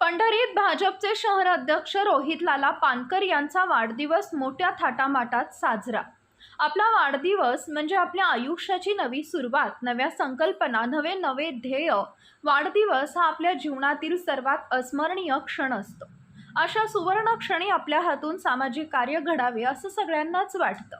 पंढरीत भाजपचे शहराध्यक्ष रोहित लाला पानकर यांचा वाढदिवस मोठ्या थाटामाटात साजरा. आपला वाढदिवस म्हणजे आपल्या आयुष्याची नवी सुरुवात नव्या संकल्पना नवे नवे ध्येय. वाढदिवस हा आपल्या जीवनातील सर्वात अस्मरणीय क्षण असतो. अशा सुवर्ण क्षणी आपल्या हातून सामाजिक कार्य घडावे असं सगळ्यांनाच वाटतं.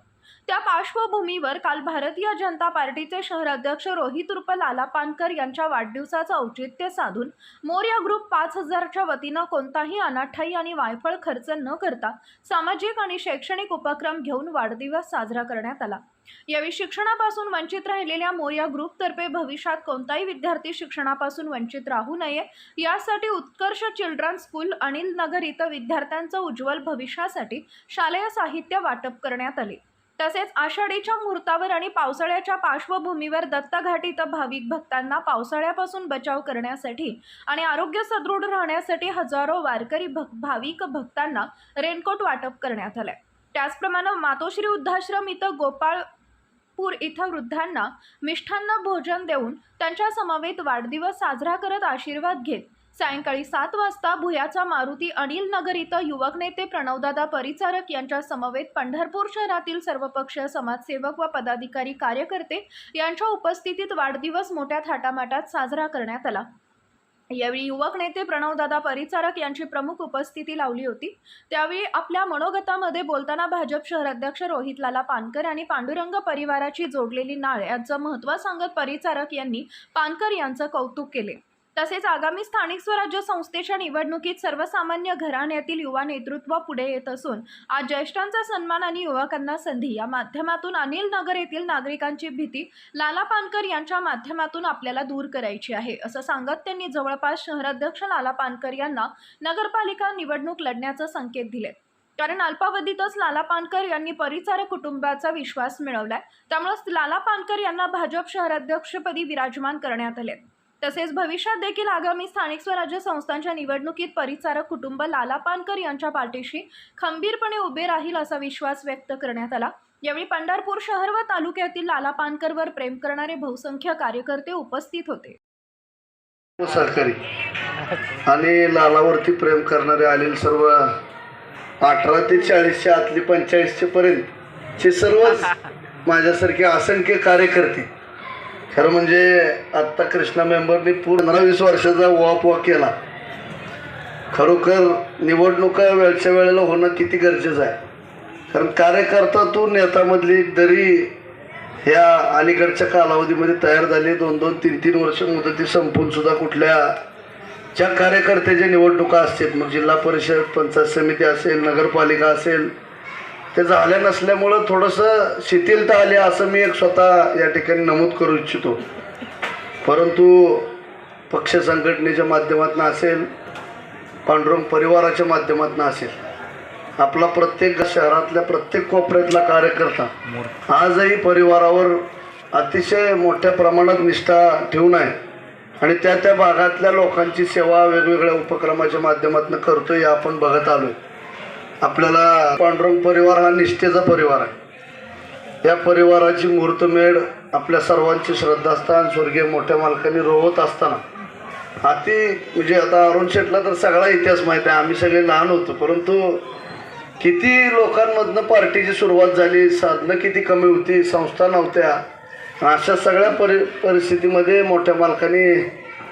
त्या पार्श्वभूमीवर काल भारतीय जनता पार्टीचे शहराध्यक्ष रोहित उर्फ लाला पानकर यांच्या वाढदिवसाचं औचित्य साधून मोर्या ग्रुप पाच हजारच्या वतीनं कोणताही अनाठाई आणि वायफळ खर्च न करता सामाजिक आणि शैक्षणिक उपक्रम घेऊन वाढदिवस साजरा करण्यात आला. यावेळी शिक्षणापासून वंचित राहिलेल्या मोर्या ग्रुपतर्फे भविष्यात कोणताही विद्यार्थी शिक्षणापासून वंचित राहू नये यासाठी उत्कर्ष चिल्ड्रन स्कूल अनिल नगर इथं विद्यार्थ्यांचं उज्ज्वल भविष्यासाठी शालेय साहित्य वाटप करण्यात आले. तसेच आषाढीच्या मुहूर्तावर आणि पावसाळ्याच्या पार्श्वभूमीवर दत्तघाट इथं भाविक भक्तांना पावसाळ्यापासून बचाव करण्यासाठी आणि आरोग्य सदृढ राहण्यासाठी हजारो वारकरी भक भाविक भक्तांना रेनकोट वाटप करण्यात आलंय. त्याचप्रमाणे मातोश्री वृद्धाश्रम इथं गोपाळपूर इथं वृद्धांना मिष्ठान्न भोजन देऊन त्यांच्या समवेत वाढदिवस साजरा करत आशीर्वाद घेत सायंकाळी सात वाजता भुयाचा मारुती अनिल नगर इथं युवक नेते प्रणवदादा परिचारक यांच्या समवेत पंढरपूर शहरातील सर्वपक्षीय समाजसेवक व पदाधिकारी कार्यकर्ते यांच्या उपस्थितीत वाढदिवस मोठ्या थाटामाटात साजरा करण्यात आला. यावेळी युवक नेते प्रणवदादा परिचारक यांची प्रमुख उपस्थिती लावली होती. त्यावेळी आपल्या मनोगतामध्ये बोलताना भाजप शहराध्यक्ष रोहित लाला पानकर आणि पांडुरंग परिवाराची जोडलेली नाळ याचं महत्त्व सांगत परिचारक यांनी पानकर यांचं कौतुक केले. तसेच आगामी स्थानिक स्वराज्य संस्थेच्या निवडणुकीत सर्वसामान्य घराण्यातील युवा नेतृत्व पुढे येत असून आज ज्येष्ठांचा सन्मान आणि युवकांना संधी या माध्यमातून अनिल नगर येथील नागरिकांची भीती लाला पानकर यांच्या माध्यमातून आपल्याला दूर करायची आहे असं सांगत त्यांनी जवळपास शहराध्यक्ष लाला पानकर यांना नगरपालिका निवडणूक लढण्याचा संकेत दिले. कारण अल्पावधीतच लाला पानकर यांनी परिचार कुटुंबाचा विश्वास मिळवलाय त्यामुळे लाला पानकर यांना भाजप शहराध्यक्षपदी विराजमान करण्यात आले. तसेच भविष्यात देखील आगामी स्थानिक स्वराज्य संस्थांच्या निवडणुकीत परिचारक कुटुंब लाला पानकर यांच्या पाठीशी खंबीरपणे उभे राहील असा विश्वास व्यक्त करण्यात आला. यावेळी पंढरपूर शहर व तालुक्यातील लाला पानकरवर प्रेम करणारे बहुसंख्य कार्यकर्ते उपस्थित होते. सरकारी आणि लालावरती प्रेम करणारे आलेले सर्व अठरा ते चाळीसच्या आतली पंचेचाळीसचे पर्यंतचे सर्वच माझ्यासारखे असंख्य कार्यकर्ते खरं म्हणजे आत्ता कृष्णा मेंबरनी पूर्ण वीस वर्षाचा वॉप वॉक केला. खरोखर निवडणुका वेळच्या वेळेला होणं किती गरजेचं आहे. कारण कार्यकर्ता तू नेतामधली दरी ह्या अलीकडच्या कालावधीमध्ये तयार झाली दोन दोन तीन तीन वर्ष मुदती संपून सुद्धा कुठल्या ज्या कार्यकर्त्याच्या निवडणुका असतील मग जिल्हा परिषद पंचायत समिती असेल नगरपालिका असेल ते झाल्या नसल्यामुळं थोडंसं शिथिलता आली असं मी एक स्वतः या ठिकाणी नमूद करू इच्छितो. परंतु पक्ष संघटनेच्या माध्यमातून असेल पांडुरंग परिवाराच्या माध्यमातून असेल आपला प्रत्येक शहरातल्या प्रत्येक कोपऱ्यातला कार्यकर्ता आजही परिवारावर अतिशय मोठ्या प्रमाणात निष्ठा ठेवून आहे आणि त्या त्या भागातल्या लोकांची सेवा वेगवेगळ्या उपक्रमाच्या माध्यमातून करतोय हे आपण बघत आलो आहे आपल्याला पांडुरंग परिवार हा निष्ठेचा परिवार आहे. या परिवाराची मुहूर्तमेढ आपल्या सर्वांची श्रद्धास्थान स्वर्गीय मोठ्या मालकांनी रोवत असताना. अति म्हणजे आता अरुण शेटला तर सगळा इतिहास माहीत आहे. आम्ही सगळे लहान होतो परंतु किती लोकांमधनं पार्टीची सुरुवात झाली साधनं किती कमी होती संस्था नव्हत्या. अशा सगळ्या परि परिस्थितीमध्ये मोठ्या मालकाने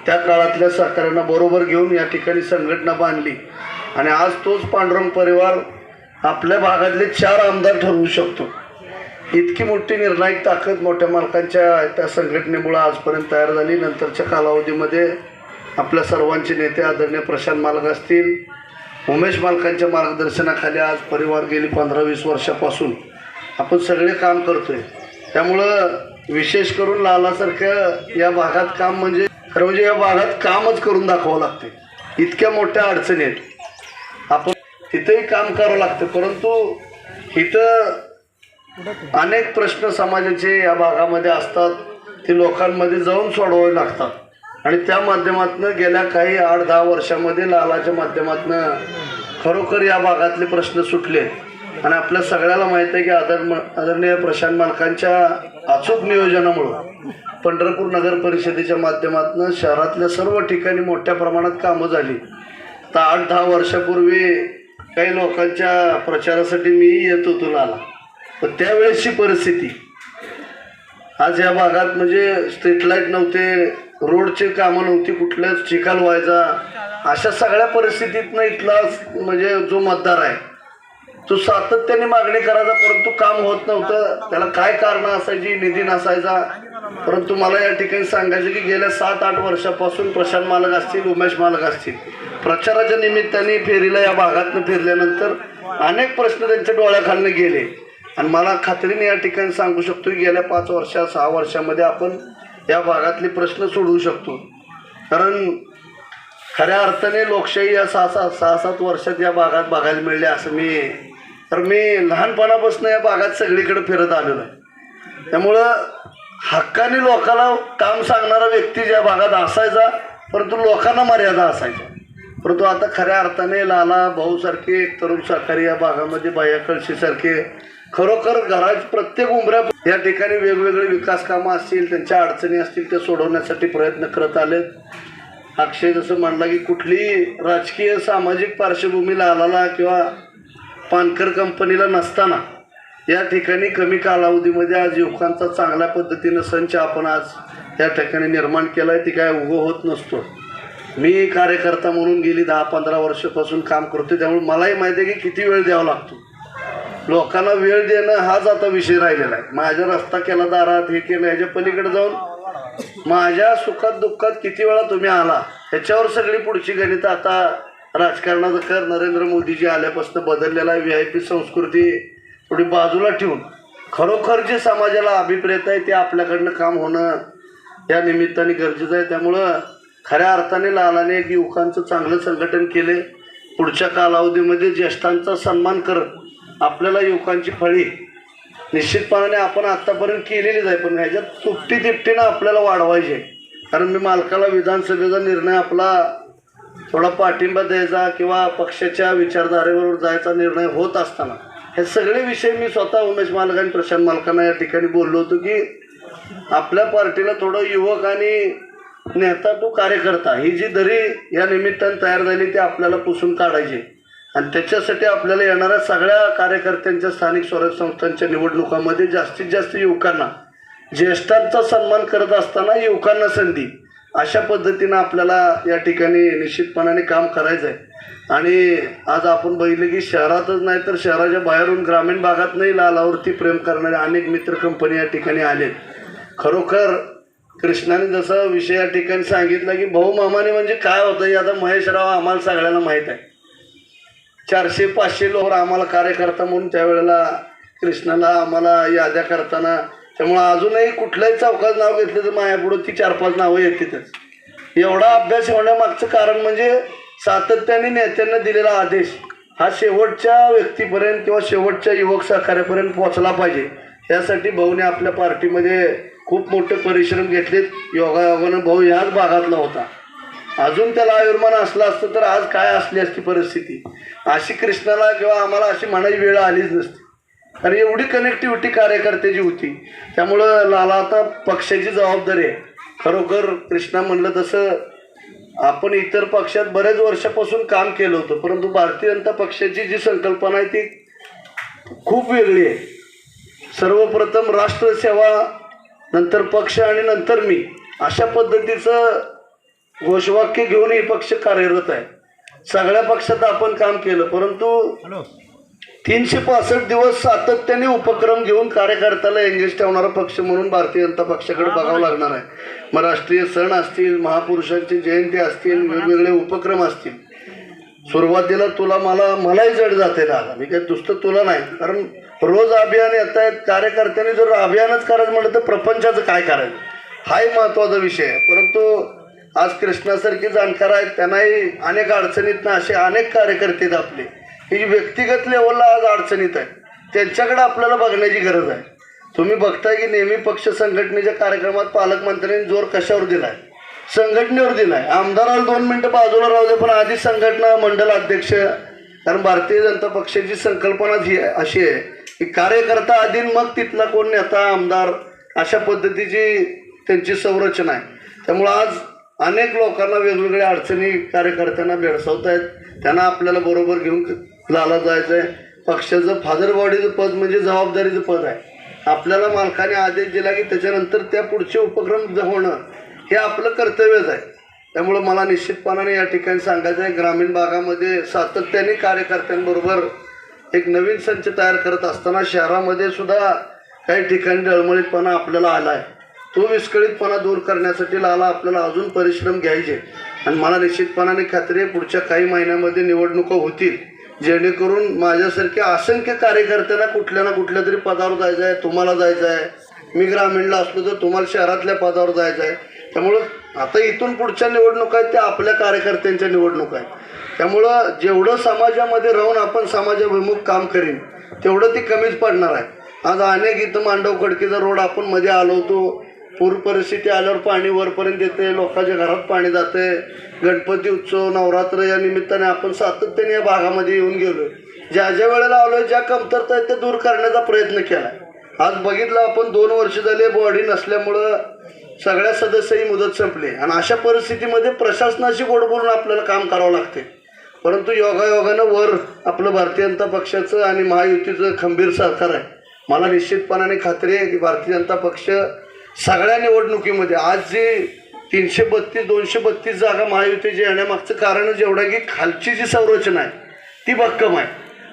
त्या काळातल्या सहकाऱ्यांना बरोबर घेऊन या ठिकाणी संघटना बांधली. आणि आज तोच पांडुरंग परिवार आपल्या भागातले चार आमदार ठरवू शकतो. इतकी मोठी निर्णायक ताकद मोठ्या मालकांच्या त्या संघटनेमुळं आजपर्यंत तयार झाली. नंतरच्या कालावधीमध्ये आपल्या सर्वांचे नेते आदरणीय प्रशांत मालक असतील उमेश मालकांच्या मार्गदर्शनाखाली आज परिवार गेली पंधरा वीस वर्षापासून. आपण सगळे काम करतोय. त्यामुळं विशेष करून लालासारख्या या भागात काम म्हणजे खरं म्हणजे या भागात कामच करून दाखवावं लागते इतक्या मोठ्या अडचणी आहेत. आपण तिथेही काम करावं लागतं. परंतु इथं अनेक प्रश्न समाजाचे या भागामध्ये असतात. ते लोकांमध्ये जाऊन सोडवावे लागतात. आणि त्या माध्यमातून गेल्या काही आठ दहा वर्षामध्ये लालाच्या माध्यमातून खरोखर या भागातले प्रश्न सुटले. आणि आपल्या सगळ्याला माहीत आहे की आदर आदरणीय प्रशांत मालकांच्या अचूक नियोजनामुळं पंढरपूर नगर परिषदेच्या माध्यमातून शहरातल्या सर्व ठिकाणी मोठ्या प्रमाणात कामं झाली. आता आठ दहा वर्षापूर्वी काही लोकांच्या प्रचारासाठी मी येत होतो नाला पण त्यावेळेसची परिस्थिती. आज या भागात म्हणजे स्ट्रीट लाइट नव्हते रोडचे कामं नव्हती कुठल्याच चिखल व्हायचा. अशा सगळ्या परिस्थितीतनं इथला म्हणजे जो मतदार आहे तो सातत्याने मागणी करायचा परंतु काम होत नव्हतं. त्याला काय कारणं असायची निधी नसायचा. परंतु मला या ठिकाणी सांगायचं की गेल्या सात आठ वर्षापासून प्रशांत मालक असतील उमेश मालक असतील प्रचाराच्या निमित्ताने फेरीला या भागातनं फिरल्यानंतर अनेक प्रश्न त्यांच्या डोळ्याखालनं गेले. आणि मला खात्रीने या ठिकाणी सांगू शकतो की गेल्या पाच वर्षा सहा वर्षामध्ये आपण या भागातले प्रश्न सोडवू शकतो. कारण खऱ्या अर्थाने लोकशाही या सहा सात सहा सात वर्षात या भागात बघायला मिळले असं मी तर मी लहानपणापासून या भागात सगळीकडे फिरत आलेलो आहे. त्यामुळं हक्काने लोकाला काम सांगणारा व्यक्ती ज्या भागात असायचा परंतु लोकांना मर्यादा असायच्या. परंतु आता खऱ्या अर्थाने लाला भाऊसारखे एक तरुण सहकारी या भागामध्ये बाया कळशीसारखे खरोखर घरात प्रत्येक उमऱ्या या ठिकाणी वेगवेगळे विकास कामं असतील त्यांच्या अडचणी असतील त्या सोडवण्यासाठी प्रयत्न करत आलेत. अक्षय जसं म्हणला की कुठलीही राजकीय सामाजिक पार्श्वभूमी लालाला किंवा पानकर कंपनीला नसताना या ठिकाणी कमी कालावधीमध्ये आज युवकांचा चांगल्या पद्धतीनं संच आपण आज या ठिकाणी निर्माण केला आहे ती काय उभं होत नसतो. मी कार्यकर्ता म्हणून गेली दहा पंधरा वर्षापासून काम करतो त्यामुळे मलाही माहिती आहे की किती वेळ द्यावा लागतो. लोकांना वेळ देणं हाच आता विषय राहिलेला आहे. माझ्या रस्ता केला दारात हे केलं ह्याच्या पलीकडे जाऊन माझ्या सुखात दुःखात किती वेळा तुम्ही आला ह्याच्यावर सगळी पुढची गणित आता राजकारणाचं कर नरेंद्र मोदीजी आल्यापासून बदललेला आहे. व्ही आय पी संस्कृती थोडी बाजूला ठेवून. खरोखर जे समाजाला अभिप्रेत आहे ते आपल्याकडनं काम होणं या निमित्ताने गरजेचं आहे. त्यामुळं खऱ्या अर्थाने लालाने युवकांचं चांगलं संघटन केले. पुढच्या कालावधीमध्ये ज्येष्ठांचा सन्मान करत आपल्याला युवकांची फळी निश्चितपणाने आपण आत्तापर्यंत केलेलीच आहे. पण ह्याच्यात तुपटी तिपटीनं आपल्याला वाढवायची कारण मी मालकाला विधानसभेचा निर्णय आपला थोडा पाठिंबा द्यायचा किंवा पक्षाच्या विचारधारेवर जायचा निर्णय होत असताना हे सगळे विषय मी स्वतः उमेश मालक आणि प्रशांत मालकांना या ठिकाणी बोललो होतो की आपल्या पार्टीला थोडं युवक आणि नेता तो कार्यकर्ता ही जी दरी या निमित्तानं तयार झाली ती आपल्याला पुसून काढायची. आणि त्याच्यासाठी आपल्याला येणाऱ्या सगळ्या कार्यकर्त्यांच्या स्थानिक स्वराज्य संस्थांच्या निवडणुकामध्ये जास्तीत जास्त युवकांना ज्येष्ठांचा सन्मान करत असताना युवकांना संधी अशा पद्धतीनं आपल्याला या ठिकाणी निश्चितपणाने काम करायचं आहे आणि आज आपण बघितलं की शहरातच नाही तर शहराच्या बाहेरून ग्रामीण भागातनंही लालावरती प्रेम करणारे अनेक मित्र कंपनी या ठिकाणी आले खरोखर कृष्णाने जसं विषय या ठिकाणी सांगितला की भाऊ म्हणजे काय होतं? हे आता महेशराव आम्हाला सगळ्यांना माहीत आहे. चारशे पाचशे लोक आम्हाला कार्यकर्ता म्हणून त्यावेळेला कृष्णाला आम्हाला याद्या करताना त्यामुळं अजूनही कुठल्याही चौकात नाव घेतलं तर मायापुढं ती चार पाच नावं येतातच एवढा अभ्यास होण्यामागचं कारण म्हणजे सातत्याने नेत्यांना दिलेला आदेश हा शेवटच्या व्यक्तीपर्यंत किंवा शेवटच्या युवक सहकार्यापर्यंत पोहोचला पाहिजे. यासाठी भाऊने आपल्या पार्टीमध्ये खूप मोठे परिश्रम घेतलेत. योगायोगानं भाऊ ह्याच भागातला होता. अजून त्याला आयुर्मान असलं असतं तर आज काय असली असती परिस्थिती? अशी कृष्णाला किंवा आम्हाला अशी म्हणायची वेळ आलीच नसती. कारण एवढी कनेक्टिव्हिटी कार्यकर्त्याची होती त्यामुळं लाला आता पक्षाची जबाबदारी आहे. खरोखर कृष्णा म्हणलं तसं आपण इतर पक्षात बरेच वर्षापासून काम केलं होतं परंतु भारतीय जनता पक्षाची जी संकल्पना आहे ती खूप वेगळी आहे. सर्वप्रथम राष्ट्रसेवा नंतर पक्ष आणि नंतर मी अशा पद्धतीचं घोषवाक्य घेऊन हे पक्ष कार्यरत आहे. सगळ्या पक्षात आपण काम केलं परंतु तीनशे पासष्ट दिवस सातत्याने उपक्रम घेऊन कार्यकर्त्याला एंगेज ठेवणारा पक्ष म्हणून भारतीय जनता पक्षाकडे बघावं लागणार आहे. मग राष्ट्रीय सण असतील महापुरुषांची जयंती असतील वेगवेगळे उपक्रम असतील. सुरुवातीला तुला मला मलाही जड जाते दादा मी काय नुसतं तुला नाही. कारण रोज अभियान येत आहेत कार्यकर्त्यांनी जर अभियानच करायचं म्हटलं तर प्रपंचाचं काय करायचं? हाही महत्त्वाचा विषय आहे. परंतु आज कृष्णासारखे जाणकार आहेत त्यांनाही अनेक अडचणीतनं असे अनेक कार्यकर्ते आहेत आपले. ही व्यक्तिगत लेवलला आज अडचणीत आहे. त्यांच्याकडे आपल्याला बघण्याची गरज आहे. तुम्ही बघताय की नेहमी पक्ष संघटनेच्या कार्यक्रमात पालकमंत्र्यांनी जोर कशावर दिला आहे संघटनेवर दिला आहे आमदाराला दोन मिनटं बाजूला राहू दे पण आधी संघटना मंडल अध्यक्ष कारण भारतीय जनता पक्षाची संकल्पनाच ही आहे- अशी आहे की कार्यकर्ता आधी मग तिथला कोण नेता आमदार अशा पद्धतीची त्यांची संरचना आहे. त्यामुळं आज अनेक लोकांना वेगवेगळ्या अडचणी कार्यकर्त्यांना भेडसावत आहेत त्यांना आपल्याला बरोबर घेऊन लाला जायचं आहे पक्षाचं फादरबॉडीचं पद म्हणजे जबाबदारीचं पद आहे. आपल्याला मालकाने आदेश दिला की त्याच्यानंतर त्या पुढचे उपक्रम होणं हे आपलं कर्तव्यच आहे. त्यामुळं मला निश्चितपणाने या ठिकाणी सांगायचं आहे ग्रामीण भागामध्ये सातत्याने कार्यकर्त्यांबरोबर एक नवीन संच तयार करत असताना शहरामध्ये सुद्धा काही ठिकाणी डळमळीतपणा आपल्याला आला आहे. तो विस्कळीतपणा दूर करण्यासाठी लाला आपल्याला अजून परिश्रम घ्यायचे आणि मला निश्चितपणाने खात्री आहे पुढच्या काही महिन्यामध्ये निवडणुका होतील. जेणेकरून माझ्यासारख्या असंख्य कार्यकर्त्यांना कुठल्या ना कुठल्या तरी पदावर जायचं आहे तुम्हाला जायचं आहे. मी ग्रामीणला असलो तर तुम्हाला शहरातल्या पदावर जायचं आहे. त्यामुळं आता इथून पुढच्या निवडणुका आहेत त्या आपल्या कार्यकर्त्यांच्या निवडणुका आहेत. त्यामुळं जेवढं समाजामध्ये राहून आपण समाजाभिमुख काम करीन तेवढं ती कमीच पडणार आहे. आज अनेक इथं मांडव खडकीचा रोड आपण मध्ये आलो होतो पूर परिस्थिती आल्यावर पाणी वरपर्यंत येते लोकांच्या घरात पाणी जाते. गणपती उत्सव नवरात्र या निमित्ताने आपण सातत्याने या भागामध्ये येऊन गेलो. ज्या ज्या वेळेला आलोय ज्या कमतरता आहेत त्या दूर करण्याचा प्रयत्न केला. आज बघितलं आपण दोन वर्ष झाले बॉडी नसल्यामुळं सगळ्या सदस्य ही मुदत संपली. आणि अशा परिस्थितीमध्ये प्रशासनाशी गोड बोलून आपल्याला काम करावं लागते. परंतु योगायोगानं वर आपलं भारतीय जनता पक्षाचं आणि महायुतीचं खंबीर सरकार आहे. मला निश्चितपणाने खात्री आहे की भारतीय जनता पक्ष सगळ्या निवडणुकीमध्ये आज जे तीनशे बत्तीस दोनशे बत्तीस जागा महायुतीची येण्यामागचं कारण जेवढं की खालची जी संरचना आहे ती भक्कम आहे.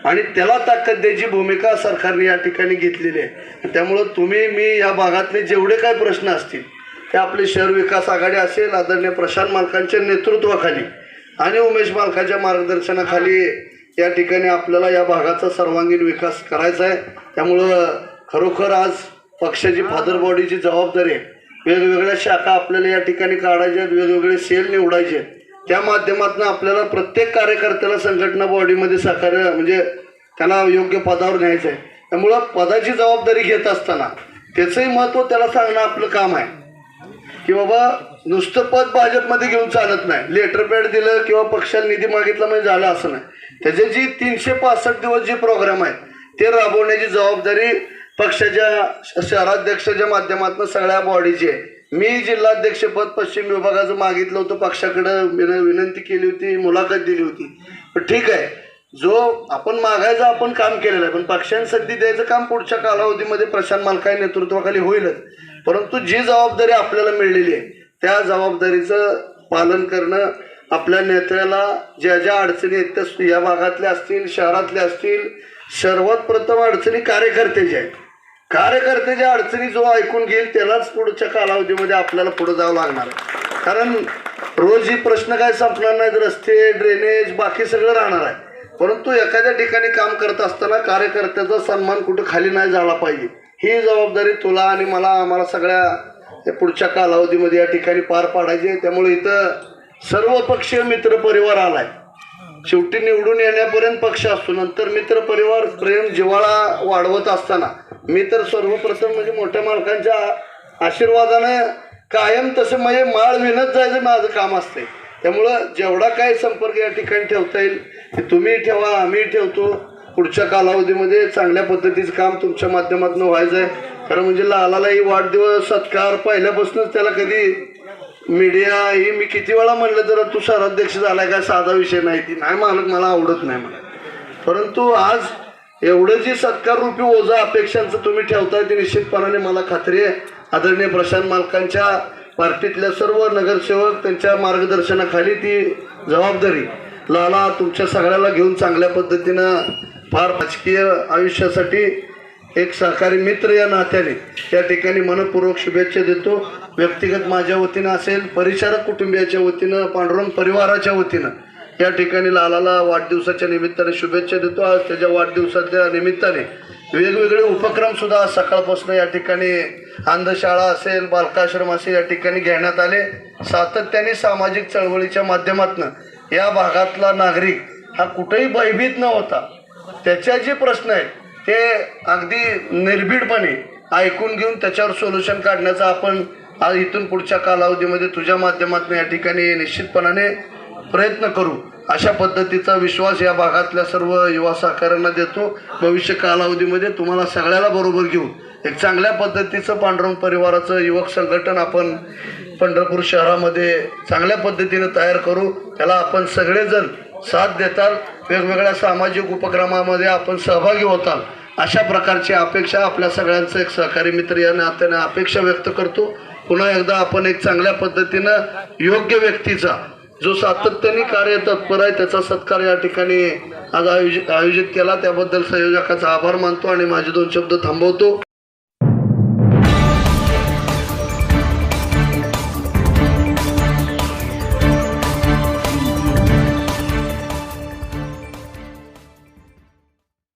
आणि त्याला ताकद द्यायची भूमिका सरकारने या ठिकाणी घेतलेली आहे. त्यामुळं तुम्ही मी या भागातले जेवढे काय प्रश्न असतील ते आपले शहर विकास आघाडी असेल आदरणीय प्रशांत मालकांच्या नेतृत्वाखाली आणि उमेश मालकाच्या मार्गदर्शनाखाली या ठिकाणी आपल्याला या भागाचा सर्वांगीण विकास करायचा आहे. त्यामुळं खरोखर आज पक्षाची फादर बॉडीची जबाबदारी आहे. वेगवेगळ्या शाखा आपल्याला या ठिकाणी काढायच्या आहेत वेगवेगळे सेल निवडायचे आहेत. त्या माध्यमातून आपल्याला प्रत्येक कार्यकर्त्याला संघटना बॉडीमध्ये सहकार्य म्हणजे त्यांना योग्य पदावर न्यायचं आहे. त्यामुळं पदाची जबाबदारी घेत असताना त्याचंही महत्त्व त्याला सांगणं आपलं काम आहे. की बाबा नुसतं पद भाजपमध्ये घेऊन चालत नाही. लेटर पॅड दिलं किंवा पक्षाला निधी मागितला म्हणजे झालं असं नाही. त्याचे जी तीनशे पासष्ट दिवस जे प्रोग्राम आहेत ते राबवण्याची जबाबदारी पक्षाच्या शहराध्यक्षाच्या माध्यमातून सगळ्या बॉडीची आहे. मी जिल्हाध्यक्षपद पश्चिम विभागाचं मागितलं होतं. पक्षाकडं विनंती केली होती मुलाखत दिली होती. पण ठीक आहे. जो आपण मागायचा आपण काम केलेलं आहे. पण पक्षांनी संधी द्यायचं काम पुढच्या कालावधीमध्ये प्रशांत मालकाय नेतृत्वाखाली होईलच. परंतु जी जबाबदारी आपल्याला मिळलेली आहे त्या जबाबदारीचं पालन करणं आपल्या नेत्याला ज्या ज्या अडचणी आहेत त्या या भागातल्या असतील शहरातल्या असतील सर्वात प्रथम अडचणी कार्यकर्त्याच्या आहेत. कार्यकर्त्याच्या अडचणी जो ऐकून घेईल त्यालाच पुढच्या कालावधीमध्ये आपल्याला पुढे जावं लागणार. कारण रोज ही प्रश्न काय संपणार नाहीत रस्ते ड्रेनेज बाकी सगळं राहणार आहे. परंतु एखाद्या ठिकाणी काम करत असताना कार्यकर्त्याचा सन्मान कुठं खाली नाही झाला पाहिजे. ही जबाबदारी तुला आणि मला आम्हाला सगळ्या पुढच्या कालावधीमध्ये या ठिकाणी पार पाडायची आहे. त्यामुळे इथं सर्व पक्षीय मित्र परिवार आलाय. शेवटी निवडून येण्यापर्यंत पक्ष असतो. नंतर मित्र परिवार प्रेम जिव्हाळा वाढवत असताना मी तर सर्वप्रथम म्हणजे मोठ्या मालकांच्या आशीर्वादानं कायम तसं म्हणजे माळ विणत जायचं माझं काम असते. त्यामुळं जेवढा काय संपर्क या ठिकाणी ठेवता येईल ते तुम्ही ठेवा आम्ही ठेवतो. पुढच्या कालावधीमध्ये चांगल्या पद्धतीचं काम तुमच्या माध्यमातून व्हायचं आहे. कारण म्हणजे लालालाही वाढदिवस सत्कार पहिल्यापासूनच त्याला कधी मीडिया ही मी किती वेळा म्हणलं तर तू शहराध्यक्ष झालाय काय साधा विषय नाही ती. नाही मालक मला आवडत नाही मला परंतु आज एवढं जी सत्कार रूपी ओझा अपेक्षांचं तुम्ही ठेवताय ते निश्चितपणाने मला खात्री आहे. आदरणीय प्रशांत मालकांच्या पार्टीतल्या सर्व नगरसेवक त्यांच्या मार्गदर्शनाखाली ती जबाबदारी लाला तुमच्या सगळ्याला घेऊन चांगल्या पद्धतीनं फार राजकीय आयुष्यासाठी एक सहकारी मित्र या नात्याने या ठिकाणी मनपूर्वक शुभेच्छा देतो. व्यक्तिगत माझ्या वतीनं असेल परिचारक कुटुंबियाच्या वतीनं पांडुरंग परिवाराच्या वतीनं. या ठिकाणी लालाला वाढदिवसाच्या निमित्ताने शुभेच्छा देतो. आज त्याच्या वाढदिवसाच्या निमित्ताने वेगवेगळे उपक्रम सुद्धा आज सकाळपासून या ठिकाणी अंधशाळा असेल बालकाश्रम असेल या ठिकाणी घेण्यात आले. सातत्याने सामाजिक चळवळीच्या माध्यमातून या भागातला नागरिक हा कुठेही भयभीत न होता त्याच्या जे प्रश्न आहेत ते अगदी निर्भीडपणे ऐकून घेऊन त्याच्यावर सोल्युशन काढण्याचा आपण आज इथून पुढच्या कालावधीमध्ये तुझ्या माध्यमातून या ठिकाणी निश्चितपणाने प्रयत्न करू. अशा पद्धतीचा विश्वास या भागातल्या सर्व युवा सहकाऱ्यांना देतो. भविष्य कालावधीमध्ये तुम्हाला सगळ्याला बरोबर घेऊन एक चांगल्या पद्धतीचं पांडुरंग परिवाराचं युवक संघटन आपण पंढरपूर शहरामध्ये चांगल्या पद्धतीने तयार करू. त्याला आपण सगळेजण साथ देताल. वेगवेगळ्या सामाजिक उपक्रमामध्ये आपण सहभागी होताल. अशा प्रकारची अपेक्षा आपल्या सगळ्यांचं एक सहकारी मित्र या नात्याने अपेक्षा व्यक्त करतो. पुन्हा एकदा आपण एक चांगल्या पद्धतीनं योग्य व्यक्तीचा जो सातत्याने कार्य तत्पर आहे त्याचा सत्कार या ठिकाणी आज आयोजित आयोजित केला. त्याबद्दल संयोजकाचा आभार मानतो आणि माझे दोन शब्द थांबवतो.